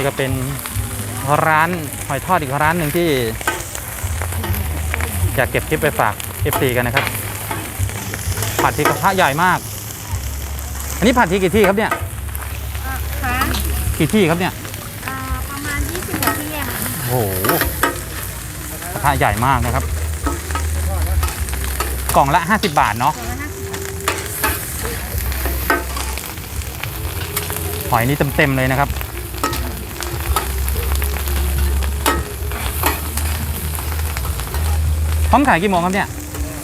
นี่ก็เป็นร้านหอยทอดอีกร้านหนึ่งที่อยากเก็บคลิปไปฝาก FC กันนะครับ ผัดที่กระทะใหญ่มาก อันนี้ผัดที่กี่ที่ครับเนี่ยอะคะกี่ที่ครับเนี่ยอ่าประมาณ 20นาทีอะค่ะโอ้โหกระทะใหญ่มากนะครับ กล่องละ 50 บาทเนาะตัวละห้าสิบหอยนี่เต็มๆเลยนะครับ พร้อมขายกี่โมงครับเนี่ย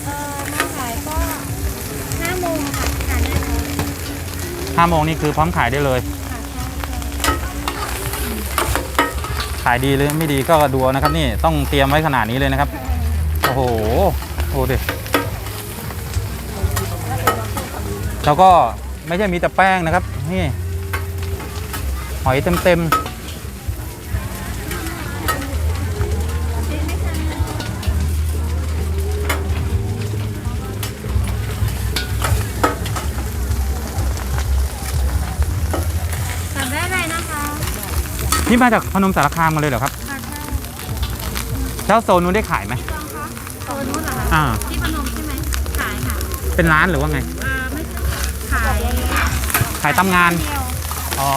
เอ่อมาขายก็5โมงค่ะขายได้เลย5โมงนี่คือพร้อมขายได้เลยค่ะใช่ขายดีหรือไม่ดีก็ดูเอานะครับนี่ต้องเตรียมไว้ขนาดนี้เลยนะครับใช่โอ้โหโอ้ดิแล้วก็ไม่ใช่มีแต่แป้งนะครับ นี่ หอยเต็มสั่ นี่มาจากพนมสารคามกันเลยเหรอครับค่ะใช่แล้วโซนนู้นได้ขายไหมจองคะตัวนู้นเหรอคะอ่า ที่พนมใช่ไหมขายค่ะเป็นร้านหรือว่าไง อ่าไม่ใช่ขายขายตามงาน เดียวอ๋อ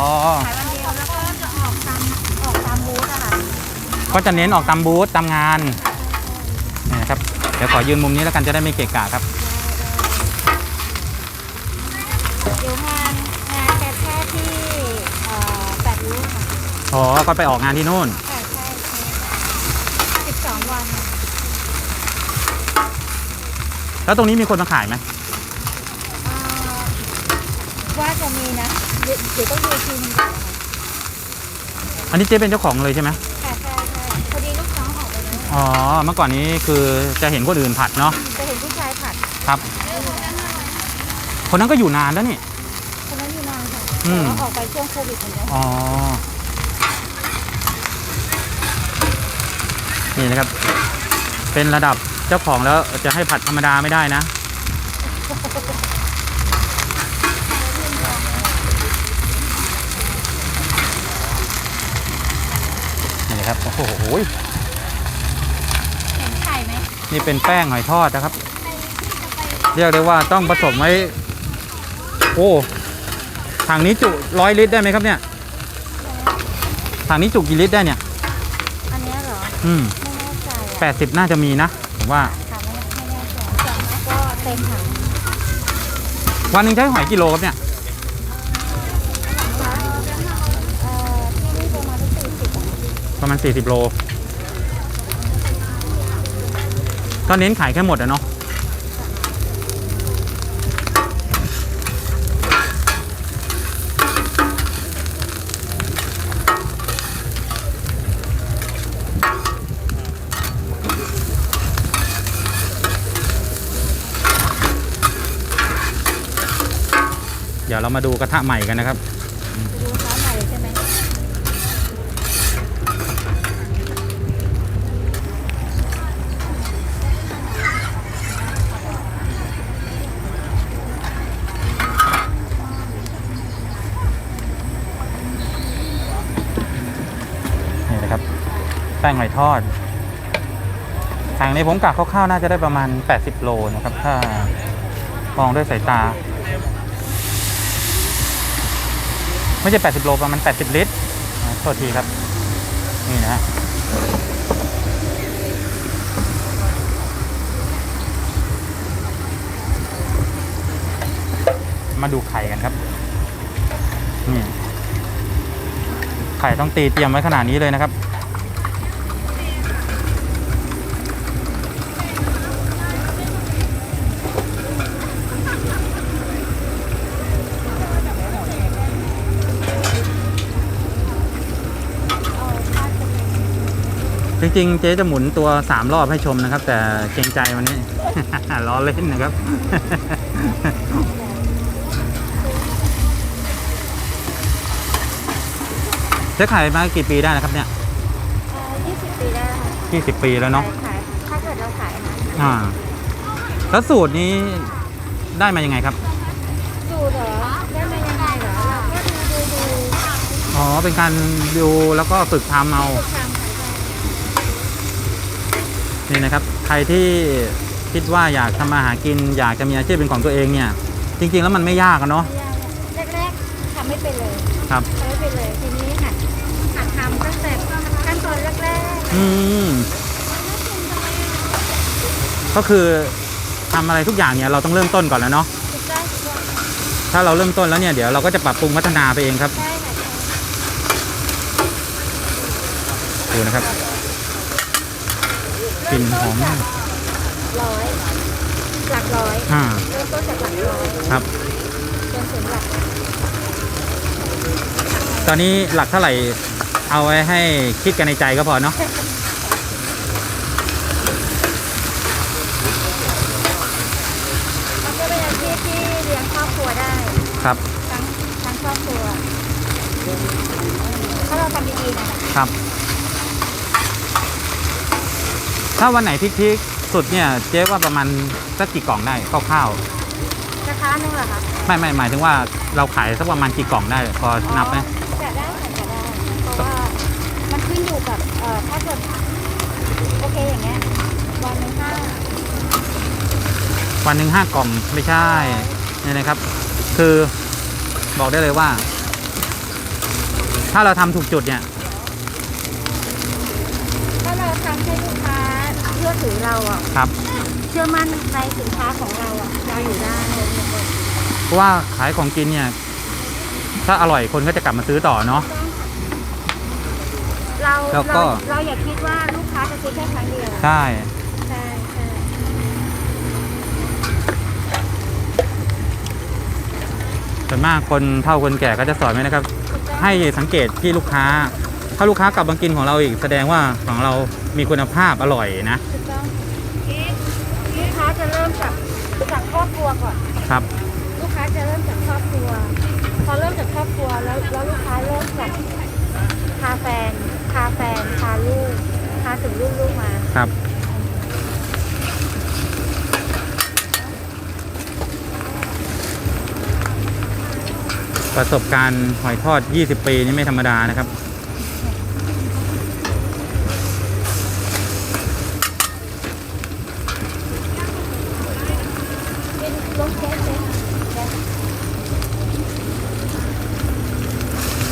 ขายวันเดียวแล้วก็จะออกตามออกตามบูธอะค่ะก็จะเน้นออกตามบูธตามงานนี่นะครับ เดี๋ยวขอยืนมุมนี้แล้วกันจะได้ไม่เกะกะครับ อ๋อ ก็ไปออกงานที่นู่น ใช่ใช่สิบสองวันแล้วตรงนี้มีคนมาขายไหมเอ่อว่าจะมีนะ เดี๋ยวเดี๋ยวต้องดูทีนึงก่อนอันนี้เจ๊เป็นเจ้าของเลยใช่ไหมค่ะใช่ใช่พอดีลูกน้องออกไปแล้วอ๋อ เมื่อก่อนนี้คือจะเห็นคนอื่นผัดเนาะ จะเห็นผู้ชายผัดครับ คนนั้นก็อยู่นานแล้วนี่คนนั้นอยู่นานค่ะอืมแต่ว่าออกไปช่วงโควิดเหมือนกันอ๋อ นี่นะครับ เป็นระดับเจ้าของแล้วจะให้ผัดธรรมดาไม่ได้นะนี่นะครับโอ้โหเห็นไข่ไหมนี่เป็นแป้งหอยทอดนะครับ เรียกได้ว่าต้องผสมไว้โอ้ถังนี้จุร้อยลิตรได้ไหมครับเนี่ยถังนี้จุกี่ลิตรได้เนี่ย อันเนี้ยเหรอ อืม ไม่ แปดสิบน่าจะมีนะผมว่าค่ะไม่ไม่แน่ใจส่วนมากก็เต็มถังวันหนึงใช้หอยกิโลครับเนี่ยเอ่อที่นี่ประมาณสี่สิบประมาณ 40 โลก็เน้นขายแค่หมดอะเนาะ ยวเรามาดูกระทะใหม่กันนะครับดูร้านใหม่ใช่ไหมนี่นะครับแป้งหอยทอดทางนี้ผมกะคร่าวๆน่าจะได้ประมาณ 80 โลนะครับ ถ้ามองด้วยสายตา ไม่ใช่ 80 โลประมาณ 80 ลิตรอ่าโทษทีครับ นี่นะฮะมาดูไข่กันครับ นี่ ไข่ต้องตีเตรียมไว้ขนาดนี้เลยนะครับ จริงๆ เจ๊จะหมุนตัว 3 รอบให้ชมนะครับ แต่เกรงใจวันนี้ ล้อเล่นนะครับ เจ๊ขายมากี่ปีได้นะครับเนี่ยเอ่อยี่สิบปีได้ค่ะ20 ปีแล้วเนาะขายถ้าเกิดเราขายนะอ่าแล้วสูตรนี้ได้มายังไงครับ สูตรเหรอได้มายังไงเหรอเราก็ดูดูดูออ๋อ เป็นการดูแล้วก็ฝึกทำเอา ฝึกทำค่ะใช่ นี่นะครับ ใครที่คิดว่าอยากทำมาหากิน อยากจะมีอาชีพเป็นของตัวเองเนี่ย จริง ๆ แล้วมันไม่ยากอะเนาะไม่ยากเลยแรกๆทำไม่เป็นเลยครับทำไม่เป็นเลยทีนี้หัดหัดทำตั้งแต่ขั้นตอนแรกอืมก็คือทำอะไรทุกอย่างเนี่ยเราต้องเริ่มต้นก่อนแล้วเนาะๆถูกต้องถูกต้องถ้าเราเริ่มต้นแล้วเนี่ยเดี๋ยวเราก็จะปรับปรุงพัฒนาไปเองครับใช่ค่ะใช่ดูนะครับ กลิ่นหอมมากร้อยหลักร้อยอ่าเริ่มต้นจากหลักร้อยครับจนถึงหลักตอนนี้หลักเท่าไหร่เอาไว้ให้คิดกันในใจก็พอเนาะมันก็เป็นอาชีพที่เลี้ยงครอบครัวได้ครับทั้งทั้งครอบครัวถ้าเราทำดีๆนะครับ ถ้าวันไหนพีคๆสุดเนี่ยเจ๊ว่าประมาณสักกี่กล่องได้คร่าวกระทะนึงเหรอคะๆไม่ไม่หมายถึงว่าเราขายสักประมาณกี่กล่องได้พอนับไหมจะได้ค่ะจะได้ เพราะว่ามันขึ้นอยู่กับเอ่อถ้าเกิดโอเคอย่างเงี้ยวันหนึงห้าวันหนึ่งห้ากล่องไม่ใช่เนี่ยนะครับ คือบอกได้เลยว่า ถ้าเราทำถูกจุดเนี่ย ถ้าเราทำให้ลูกค้า เชื่อถือเราอะครับ เชื่อมั่นในสินค้าของเราอะเราอยู่ได้เพราะว่าขายของกินเนี่ย ถ้าอร่อยคนก็จะกลับมาซื้อต่อเนาะ เราแล้วก็ เราเราอย่าคิดว่าลูกค้าจะซื้อแค่ครั้งเดียวใช่ ใช่ใช่ส่วนมากคนเฒ่าคนแก่ก็จะสอนไว้นะครับให้สังเกตที่ลูกค้า ถ้าลูกค้ากลับมากินของเราอีกแสดงว่าของเรามีคุณภาพอร่อยนะถูกต้องลูกค้าจะเริ่มจากจากครอบครัวก่อน ครับ ลูกค้าจะเริ่มจากครอบครัว พอเริ่มจากครอบครัวแล้วแล้วลูกค้าเริ่มจากพาแฟนพาแฟนพาลูกพาถึงลูกลูกมาครับ ประสบการณ์หอยทอด 20 ปีนี่ไม่ธรรมดานะครับ เป็นลงแก๊สเลยแก๊ส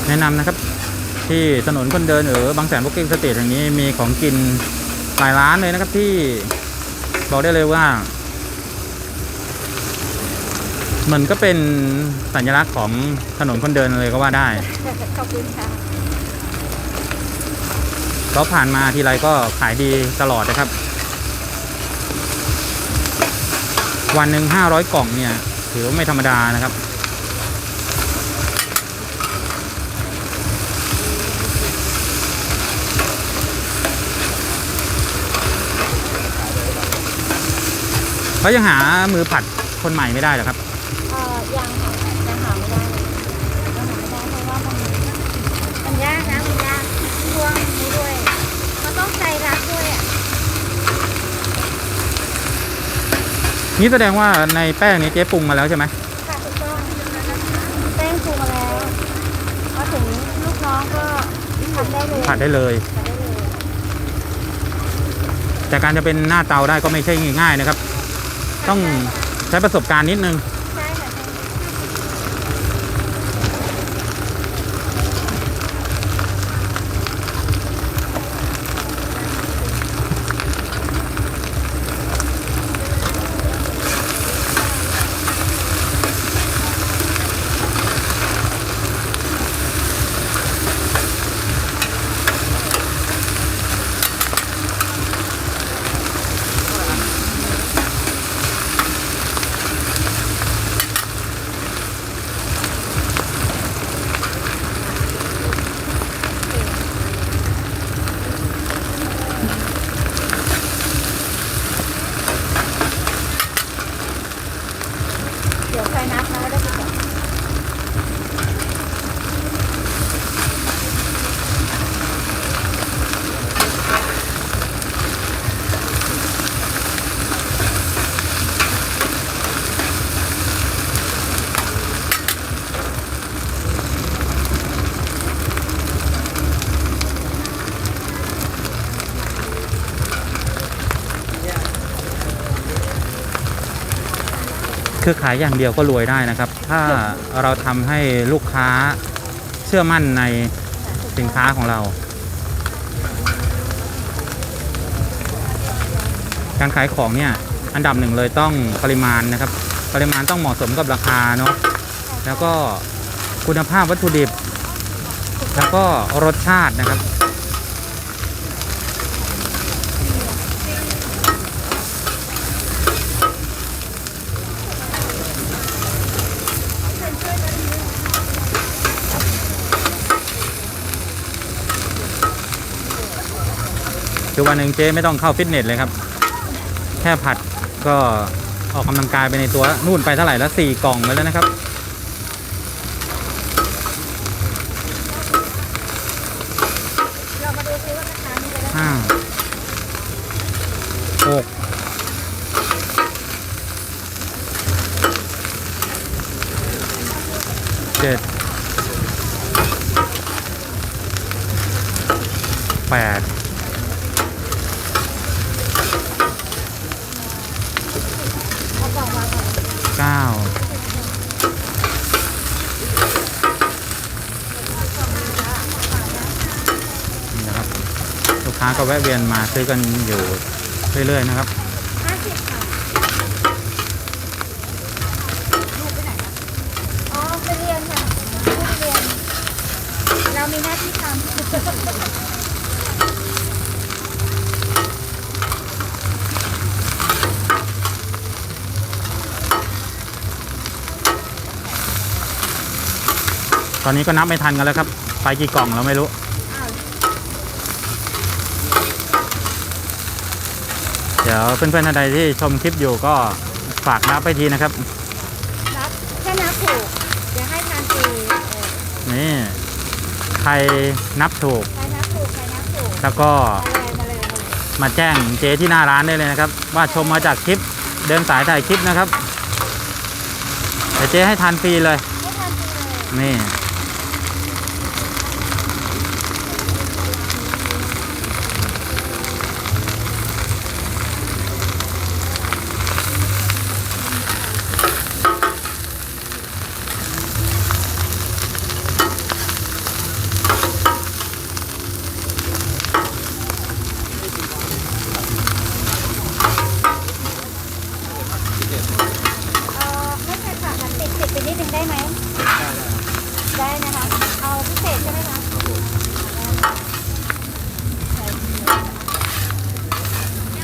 แนะนำนะครับ ที่ถนนคนเดินหรือบางแสนบุกกิ้งสตรีทแห่งนี้มีของกินหลายร้านเลยนะครับที่บอกได้เลยว่ามันก็เป็นสัญลักษณ์ของถนนคนเดินเลยก็ว่าได้ขอบคุณค่ะเขาผ่านมาทีไรก็ขายดีตลอดนะครับ วันหนึ่งห้าร้อยกล่องเนี่ยถือว่าไม่ธรรมดานะครับ เขายังหามือผัดคนใหม่ไม่ได้เหรอครับ เอ่อยังค่ะยังหาไม่ได้เลยยังหาไม่ได้เพราะว่ามันมันยากนะมันยากช่วงนี้ด้วยมันต้องใจรักด้วยอะนี่แสดงว่าในแป้งนี้เจ๊ปรุงมาแล้วใช่ไหมค่ะถูกต้องแป้งปรุงมาแล้วมาถึงลูกน้องก็ทำได้เลยผัดได้เลยผัดได้เลย แต่การจะเป็นหน้าเตาได้ก็ไม่ใช่ง่ายๆนะครับ ต้องใช้ประสบการณ์นิดนึง คือขายอย่างเดียวก็รวยได้นะครับ ถ้าเราทำให้ลูกค้าเชื่อมั่นในสินค้าของเรา การขายของเนี่ยอันดับหนึ่งเลยต้องปริมาณนะครับ ปริมาณต้องเหมาะสมกับราคาเนาะแล้วก็คุณภาพวัตถุดิบ แล้วก็รสชาตินะครับ คือวันหนึ่งเจ๊ไม่ต้องเข้าฟิตเนสเลยครับ แค่ผัดก็ออกกำลังกายไปในตัวนู่นไปเท่าไหร่แล้วสี่กล่องไปแล้วนะครับ เรามาดูซิว่าราคานี้จะได้ห้าหกเจ็ดแปด เอากล่องวางก่อน เก้านี่นะครับ ลู ก็แวะเวียนมาซื้อกันอยู่เรื่อยๆนะครับห้าสิบค่ะลูกไปไหนอะอ๋อไปเรียนค่ะลูกไปเรียน เรามีหน้าที่ทำ ตอนนี้ก็นับไม่ทันกันแล้วครับ ไปกี่กล่องเราไม่รู้ อ้าว เดี๋ยวเพื่อนๆท่านใดที่ชมคลิปอยู่ก็ฝากนับไปทีนะครับนับแค่นับถูกเดี๋ยวให้ทานฟรีเออนี่ใครนับถูก ใครนับถูกใครนับถูกแล้วก็มาเลยมาเลยมาเลยมาแจ้งเจ๊ที่หน้าร้านได้เลยนะครับ ว่าชมมาจากคลิปเดินสายถ่ายคลิปนะครับเดี๋ยวเจ๊ให้ทานฟรีเลย ให้ทานฟรีเลย นี่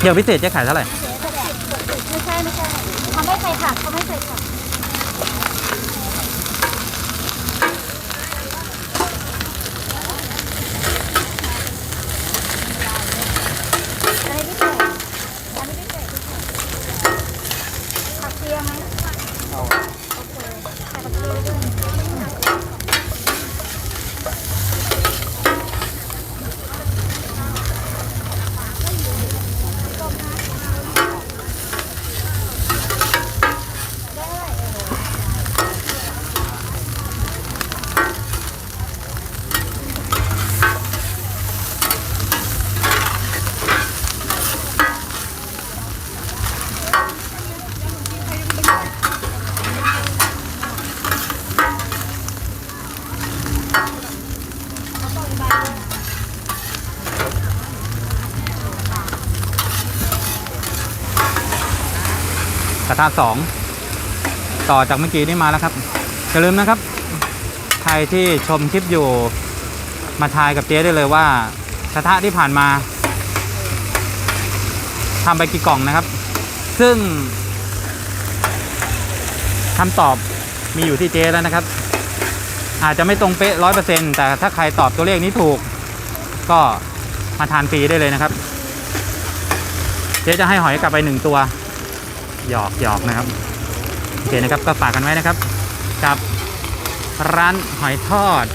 เที่ยวพิเศษจะขายเท่าไหร่ ไม่ใช่ไม่ใช่เขาไม่ใส่ผักเขาไม่ใส่ผักอันนี้พิเศษอันนี้พิเศษพิเศษผักเทียมไหมโอเคใส่ผักเทียมด้วยได้เออ ก ระทะสองต่อจากเมื่อกี้นี่มาแล้วครับอย่าลืมนะครับ ใครที่ชมคลิปอยู่มาทายกับเจ๊ได้เลยว่ากระทะที่ผ่านมาทำไปกี่กล่องนะครับ ซึ่งคำตอบมีอยู่ที่เจ๊แล้วนะครับ อาจจะไม่ตรงเป๊ะร้อยเปอร์เซ็นแต่ถ้าใครตอบตัวเลขนี้ถูก ก็มาทานฟรีได้เลยนะครับ เจ๊จะให้หอยกลับไปหนึ่งตัว หยอกหยอกนะครับโอเคนะครับก็ฝากกันไว้นะครับ กับร้านหอยทอด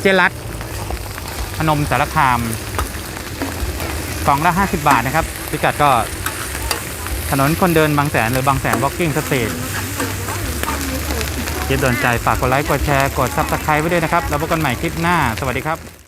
เจรัตพนมสารคามกล่องละ50 บาทนะครับ พิกัดก็ถนนคนเดินบางแสนหรือบางแสน Walking Street คลิปโดนใจฝากกดไลค์ กดแชร์ กด Subscribe ไว้ด้วยนะครับ แล้วพบกันใหม่คลิปหน้า สวัสดีครับ